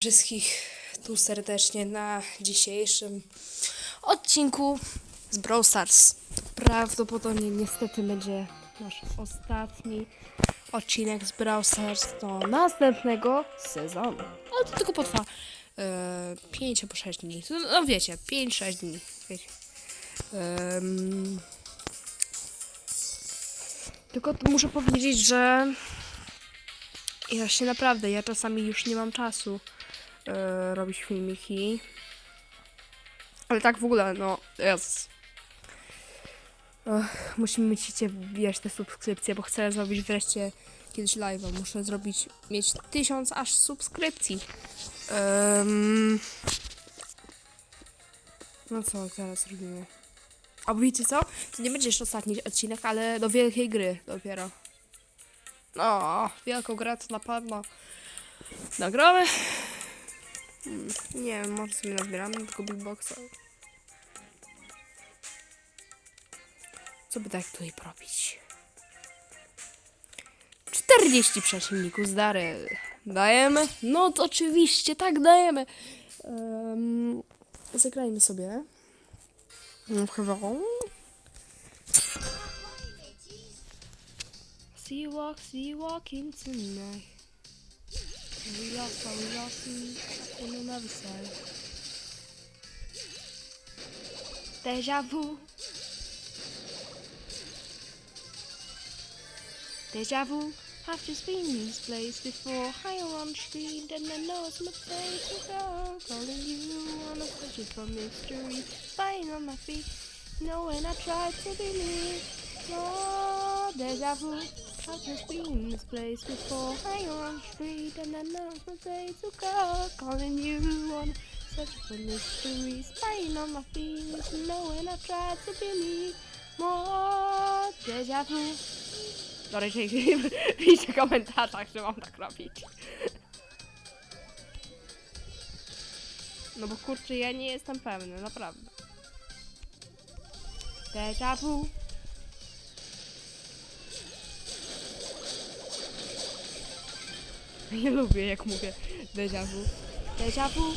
wszystkich tu serdecznie na dzisiejszym odcinku z Brawl Stars. Prawdopodobnie niestety będzie nasz ostatni odcinek z Brawl Stars do następnego sezonu. Ale to tylko potrwa e, 5 albo 6 dni. No, no wiecie, 5-6 dni. Wiecie. Tylko muszę powiedzieć, że ja się naprawdę, ja czasami już nie mam czasu e, robić filmiki. Ale tak w ogóle, no. Ech, musimy musicie wbijać te subskrypcje, bo chcę zrobić wreszcie kiedyś live'a. Muszę zrobić, mieć tysiąc aż subskrypcji. Em, no co teraz robimy? A wiecie co? To nie będzie jeszcze ostatni odcinek, ale do wielkiej gry dopiero. No, wielką grę to na pewno nagramy. Hmm, nie wiem, może sobie nazbieramy tylko Big Boxa. Co by tak tutaj robić? 40 przeciwników z Daryl. Dajemy? No to oczywiście, tak dajemy. Um, zagrajmy sobie. No, chyba. See you walk, see you walking tonight. We lost, how we lost in, in another side. Deja vu. Deja vu. I've just been this place before. Higher on the street, and I know my place to. Calling you on a search for mystery. Spying on my feet. knowing I tried to believe. Oh, deja vu. I've just been in this place before. Higher on the street, and place to. Calling you on for mystery. Spying on my feet. You know when I try to believe. More deja vu. W komentarzach, że mam tak robić. No bo kurczę, ja nie jestem pewny, naprawdę. Deja vu. Nie lubię jak mówię deja vu. Deja vu.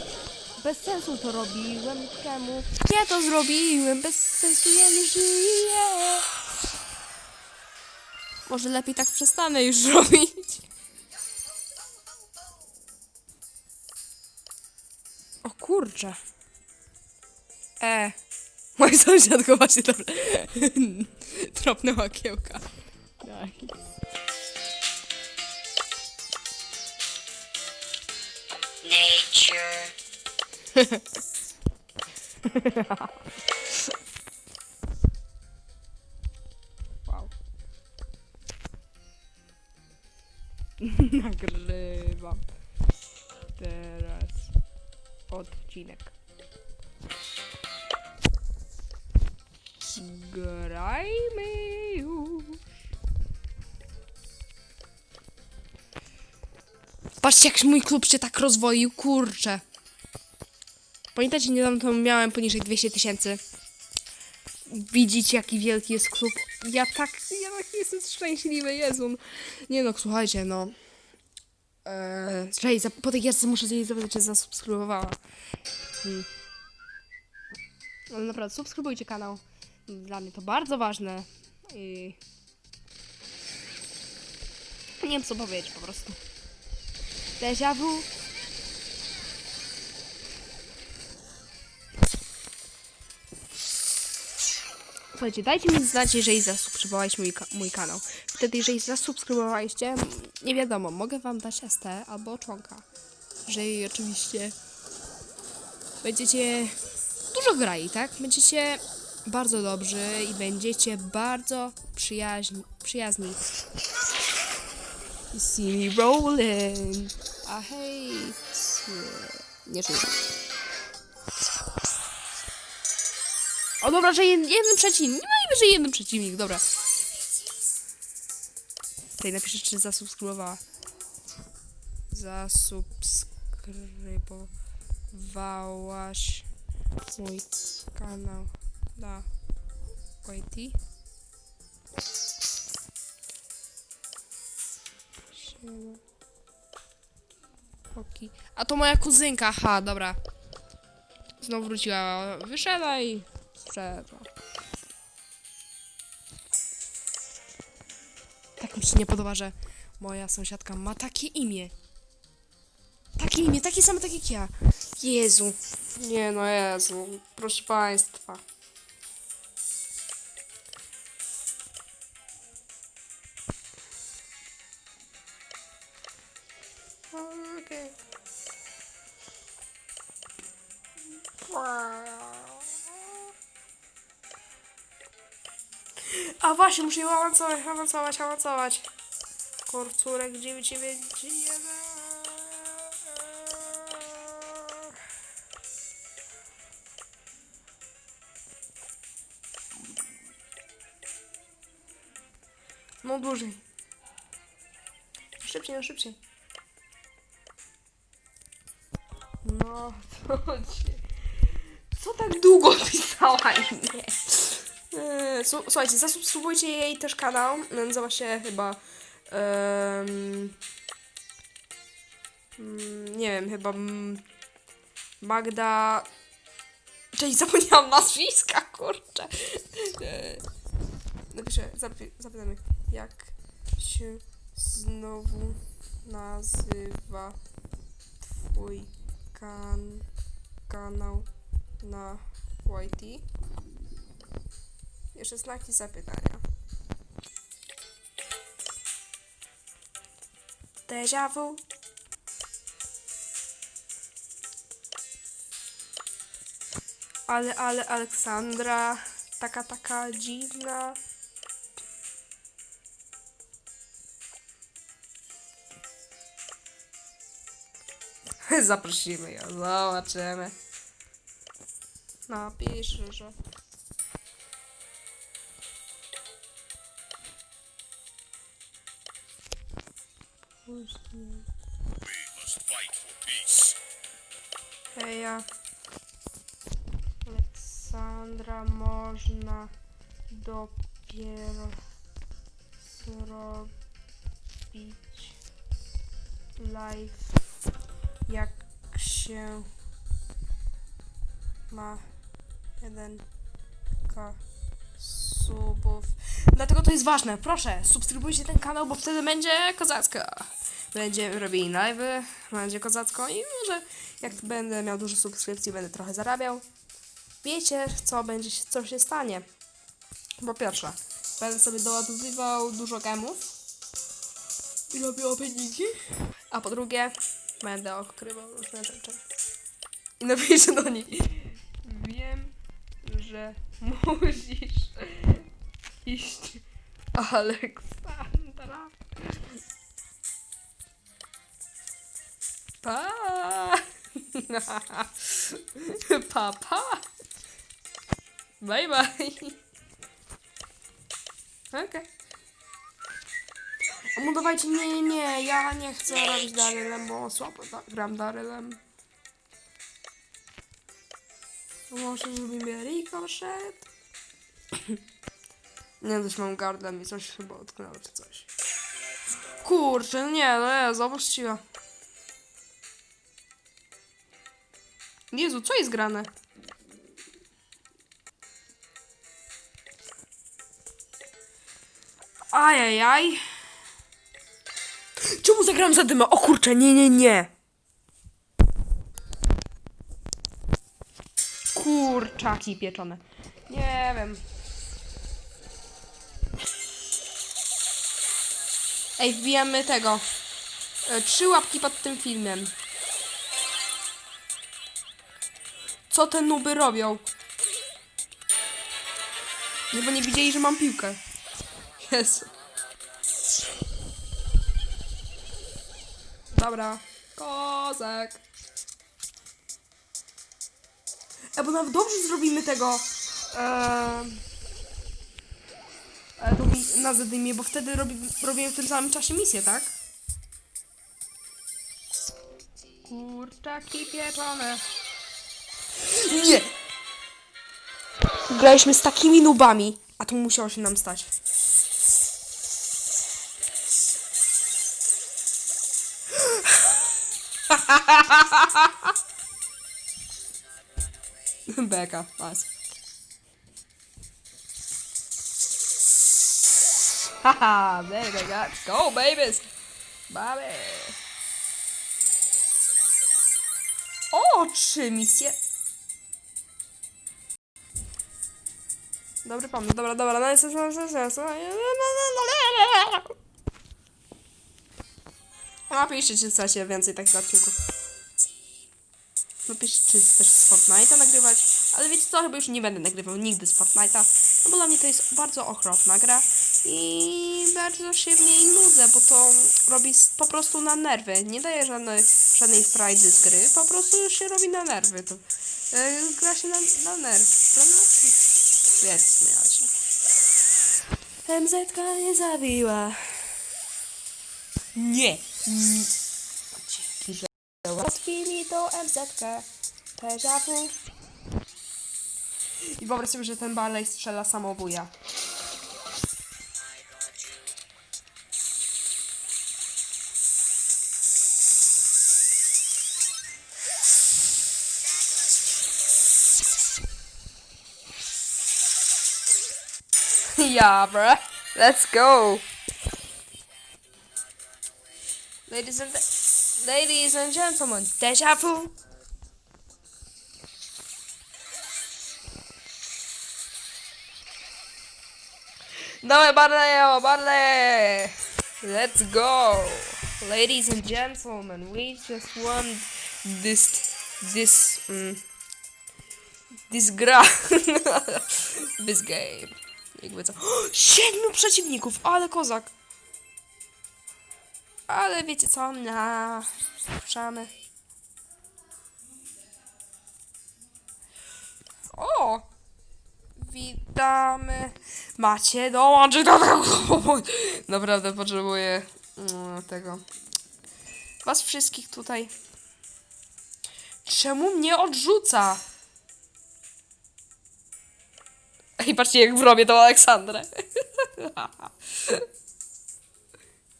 Bez sensu to robiłem, czemu? Ja to zrobiłem, bez sensu ja nie żyję. Może lepiej tak przestanę już robić. O kurczę. E. Mój sąsiadko właśnie dobra. Tropnęła kiełka. Nice. Wow. Nagrywam teraz odcinek. Grajmy już. Patrzcie, jak mój klub się tak rozwoił, kurczę. Pamiętacie, niedawno miałem poniżej 200 tysięcy. Widzicie, jaki wielki jest klub. Ja tak, ja tak jestem szczęśliwy, Jezu. Nie no, słuchajcie, no. Eee, za, po tej gierce muszę jej zapytać, czy zasubskrybowała. Hmm. Ale naprawdę, subskrybujcie kanał. Dla mnie to bardzo ważne. I... Nie wiem, co powiedzieć po prostu. Deja vu. Słuchajcie, dajcie mi znać, jeżeli zasubskrybowaliście mój, mój kanał. Wtedy, jeżeli zasubskrybowaliście, nie wiadomo, mogę wam dać ST albo członka. Jeżeli oczywiście będziecie dużo grali, tak? Będziecie bardzo dobrzy i będziecie bardzo przyjaźni, przyjazni. You see me rolling. I hate. Nie żyję. O dobra, że jed, jeden przeciwnik. No i że jeden przeciwnik, dobra. Tutaj napiszę, czy zasubskrybowała. Zasubskrybowałaś mój kanał na YT. Siema. A to moja kuzynka, aha, dobra. Znowu wróciła. Wyszedła i sprzedła. Tak mi się nie podoba, że moja sąsiadka ma takie imię. Takie imię, takie same tak jak ja. Jezu. Nie no Jezu. Proszę Państwa. Właśnie, muszę ją awansować, awansować, awansować. Korcurek 991. No dłużej. Szybciej, no szybciej. No, to cię... Co tak długo pisała nie? Słuchajcie, zasubskrybujcie jej też kanał. Nazywa się chyba. mm, nie wiem, chyba. Magda. Cześć, zapomniałam nazwiska, kurczę. Eee, Napiszę, zapytam jak się znowu nazywa twój kan kanał na YT? Jeszcze znaki zapytania. Déjà vu. Ale, ale Aleksandra, taka, taka dziwna. Zaprosimy ją, zobaczymy. Napiszę, że... Później. Heja. Aleksandra można dopiero zrobić live jak się ma 1k subów. Dlatego to jest ważne. Proszę, subskrybujcie ten kanał, bo wtedy będzie kozacko. Będziemy robili live'y, będzie kozacko i może jak będę miał dużo subskrypcji, będę trochę zarabiał. Wiecie, co będzie, co się stanie. Po pierwsze, będę sobie doładowywał dużo gemów i robił openiki. A po drugie, będę okrywał różne rzeczy. I napiszę do niej. Wiem, że musisz iść, Aleksandra. Pa! pa, pa! Bye, bye! Okej. Okay. No dawajcie, nie, nie, nie, ja nie chcę robić Darylem, bo słabo da, gram Darylem. Może zrobimy ricochet? nie, coś mam gardem i coś chyba utknęło czy coś. Kurczę, no nie, no ja, zobaczcie. Jezu, co jest grane? Ajajaj. Czemu zagrałam za dymę? O kurczę, nie, nie, nie. Kurczaki pieczone. Nie wiem. Ej, wbijamy tego. E, Trzy łapki pod tym filmem. Co te nuby robią? No bo nie widzieli, że mam piłkę. Jezu. Dobra. Kozak. E, bo nawet dobrze zrobimy tego. Eee, na zadymie, bo wtedy robi, robimy w tym samym czasie misję, tak? Kurczaki pieczone. Nie! Graliśmy z takimi nubami, a to musiało się nam stać. Beka, was. Haha, there they got. Go, babies! Bobby! O, trzy misje. Dobry pomysł, dobra, dobra, no jest, jest, jest, jest, jest. Napiszcie, czy chcecie więcej takich odcinków. Napiszcie, czy też z Fortnite'a nagrywać. Ale wiecie co, chyba już nie będę nagrywał nigdy z Fortnite'a. No bo dla mnie to jest bardzo okropna gra. I bardzo się w niej nudzę, bo to robi po prostu na nerwy. Nie daje żadnej, żadnej frajdy z gry, po prostu się robi na nerwy. To, e, gra się na, na nerw, prawda? Wiecie, śmiać. MZK nie zabiła. Nie. Dzięki, że Otwili tą MZK. Déjà vu. I wyobraź sobie, że ten Barley strzela samobuja. yeah, bruh. Let's go. Ladies and ladies and gentlemen, deja vu. Dawaj Barley, Barley. Let's go. Ladies and gentlemen, we just won this this mm, this gra. this game. Jakby co? Siedmiu przeciwników, ale kozak. Ale wiecie co? Na, ruszamy. O! Witamy. Macie dołączyć do tego. Naprawdę potrzebuję mm, tego. Was wszystkich tutaj. Czemu mnie odrzuca? Patrzcie jak robię tą Aleksandrę.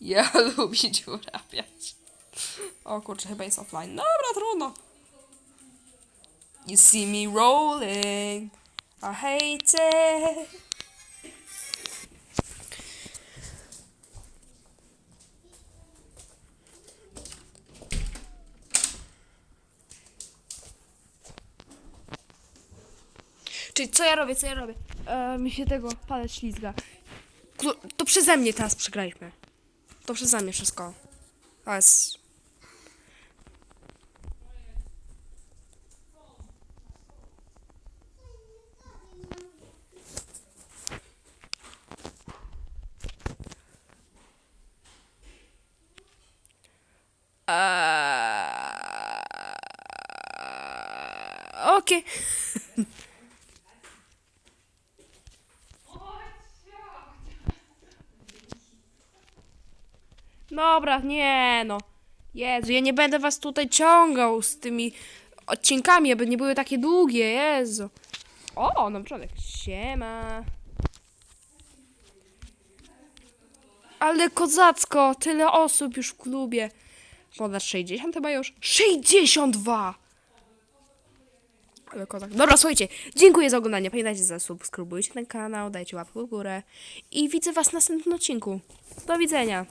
Ja lubię dziurabiać. O kurczę, chyba jest offline. Dobra, trudno. You see me rolling. I hate it. Czyli co ja robię, co ja robię? E, mi się tego palec ślizga. To przeze mnie teraz przegraliśmy. To przeze mnie wszystko. Jest... Eee, Okej. Dobra, nie no. Jezu, ja nie będę was tutaj ciągał z tymi odcinkami, aby nie były takie długie, Jezu. O, na początek. Siema. Ale kozacko, tyle osób już w klubie. Ponad 60 chyba już. 62! Ale kozak. Dobra, słuchajcie, dziękuję za oglądanie. Pamiętajcie, zasubskrybujcie ten kanał, dajcie łapkę w górę. I widzę was w następnym odcinku. Do widzenia.